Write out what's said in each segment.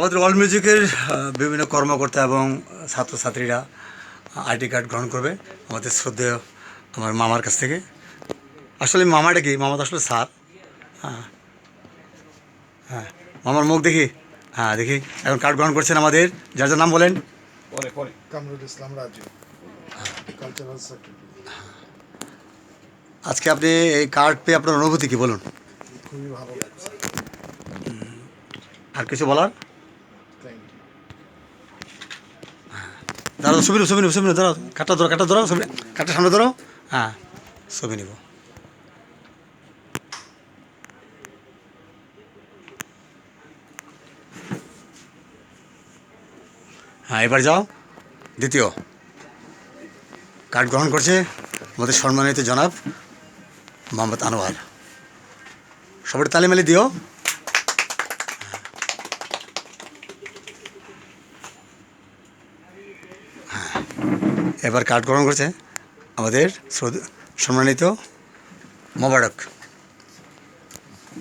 আমাদের ওয়ার্ল্ড মিউজিকের বিভিন্ন কর্মকর্তা এবং ছাত্রছাত্রীরা আইডি কার্ড গ্রহণ করবে আমাদের শ্রদ্ধেয় আমার মামার কাছ থেকে। আসলে মামাটা কি? মামা তো আসলে স্যার। হ্যাঁ। হ্যাঁ। মামার মুখ দেখি? হ্যাঁ দেখি। এখন কার্ড গ্রহণ করছেন আমাদের। যার যার নাম বলেন? কামরুল ইসলাম রাজু কালচারাল আজকে আপনি এই কার্ড পেয়ে আপনার অনুভূতি কি বলুন? খুবই ভালো লাগছে। আর কিছু বলার? থ্যাংক ইউ দাঁড়াও ছবি ছবি ছবি দাঁড়াও ধরো ধরো, ছবি সামনে ধরো। হ্যাঁ ছবি নেব। হ্যাঁ এবার যাও। দ্বিতীয়। কার্ড গ্রহণ করছে আমাদের সম্মানিত জনাব মোহাম্মদ আনোয়ার। সবাই তালিমালি দিও। এবার কার্ড গ্রহণ করছে আমাদের সম্মানিত মোবারক।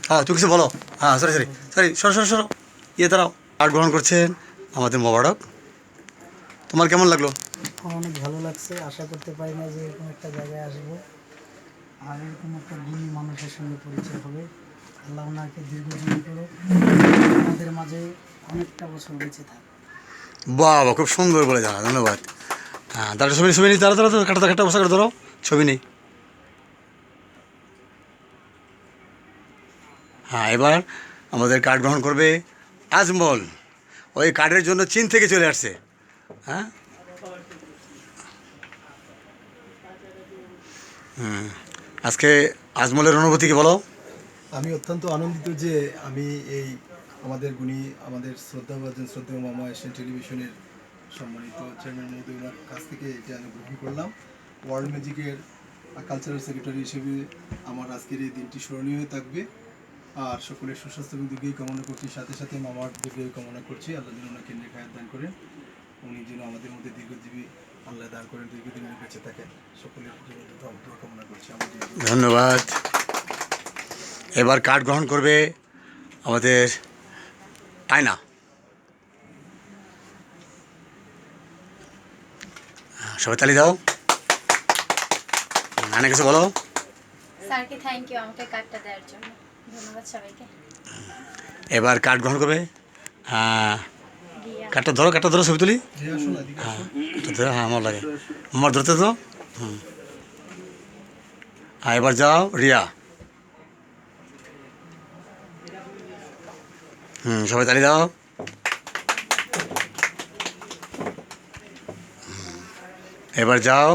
হ্যাঁ তুই কিছু বলো। হ্যাঁ সরি সরি সরি সরো সরো সরো। ইয়ে দাঁড়াও। কার্ড গ্রহণ করছেন আমাদের মোবারক। তোমার কেমন লাগল? আমার অনেক ভালো লাগছে। আশা করতে পারি না যে এরকম একটা জায়গায় আসব। আর এরকম একটা গুণী মানুষের সঙ্গে পরিচয় হবে। আল্লাহ ওনাকে দীর্ঘজীবী করো আমাদের মাঝে অনেকটা বছর বেঁচে থাক। বাহ বাহ খুব সুন্দর বলে জানা ধন্যবাদ। হ্যাঁ দাঁড়া ছবি ছবি নেই দাঁড়া দাঁড়া কাটা কাটা বসা করে ধরো। ছবি নেই। হ্যাঁ এবার আমাদের কার্ড গ্রহণ করবে আজমল ওই কার্ডের জন্য চীন থেকে চলে আসছে। হ্যাঁ? হুম, আজকে আজমলের অনুভূতি কি বলো? আমি অত্যন্ত আনন্দিত যে আমি এই আমাদের গুণী, আমাদের শ্রদ্ধাভাজন শ্রদ্ধেয় মামা এশিয়ান টেলিভিশনের সম্মানিত চেয়ারম্যান মহোদয়ের, কাছ থেকে এটা আমি গ্রহণ করলাম। ওয়ার্ল্ড ম্যাজিকের কালচারাল সেক্রেটারি হিসেবে আমার আজকের এই দিনটি স্মরণীয় থাকবে। আর সকলের সুস্বাস্থ্য এবং দীর্ঘই কামনা করছি। সাথে সাথে মামার দীর্ঘই কামনা করছি। আল্লাহ যেন ওনাকে নেখায়াত দান করেন। উনি যেন আমাদের মধ্যে দীর্ঘজীবী আল্লাহ দান করেন দীর্ঘদিন উনি বেঁচে থাকেন সকলের কামনা করছি। আমাদের ধন্যবাদ। এবার কার্ড গ্রহণ করবে আমাদের আয়না। সবাই তালি দাও। আয়না কিছু বলো। স্যারকে থ্যাংক ইউ আমাকে কার্ডটা দেওয়ার জন্য। ধন্যবাদ সবাইকে। এবার কার্ড গ্রহণ করবে। হ্যাঁ। কার্ডটা ধরো কার্ডটা ধরো ছবি তুলি। কার্ডটা ধরো হ্যাঁ আমার লাগে। আমার ধরতে তো হুম। হ্যাঁ এবার যাও রিয়া। হুম সবাই তালি দাও। এবার যাও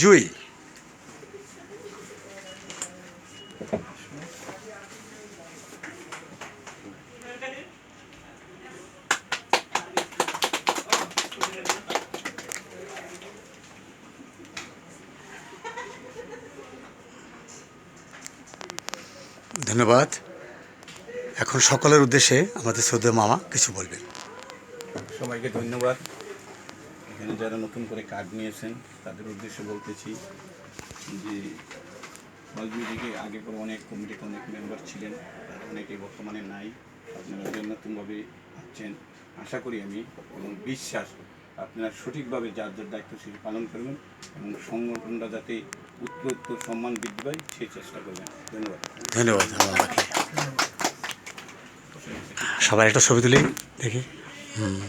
জুই। ধন্যবাদ। এখন সকলের উদ্দেশ্যে আমাদের শ্রদ্ধেয় মামা কিছু বলবেন। সবাইকে ধন্যবাদ। এখানে যারা নতুন করে কার্ড নিয়েছেন, তাদের উদ্দেশ্যে বলতেছি যে রাজনীতিকে আগে পরে অনেক কমিটিতে অনেক মেম্বার ছিলেন, তারা অনেকেই বর্তমানে নাই। আপনারা নতুনভাবে আছেন আশা করি আমি এবং বিশ্বাস আপনারা সঠিকভাবে যার যার দায়িত্ব সেটি পালন করবেন এবং সংগঠনটা যাতে উত্তর উত্তর সম্মান বৃদ্ধি পায় সেই চেষ্টা করবেন। ধন্যবাদ। ধন্যবাদ মামাকে সবাই একটা ছবি তুলি, দেখি। হুম।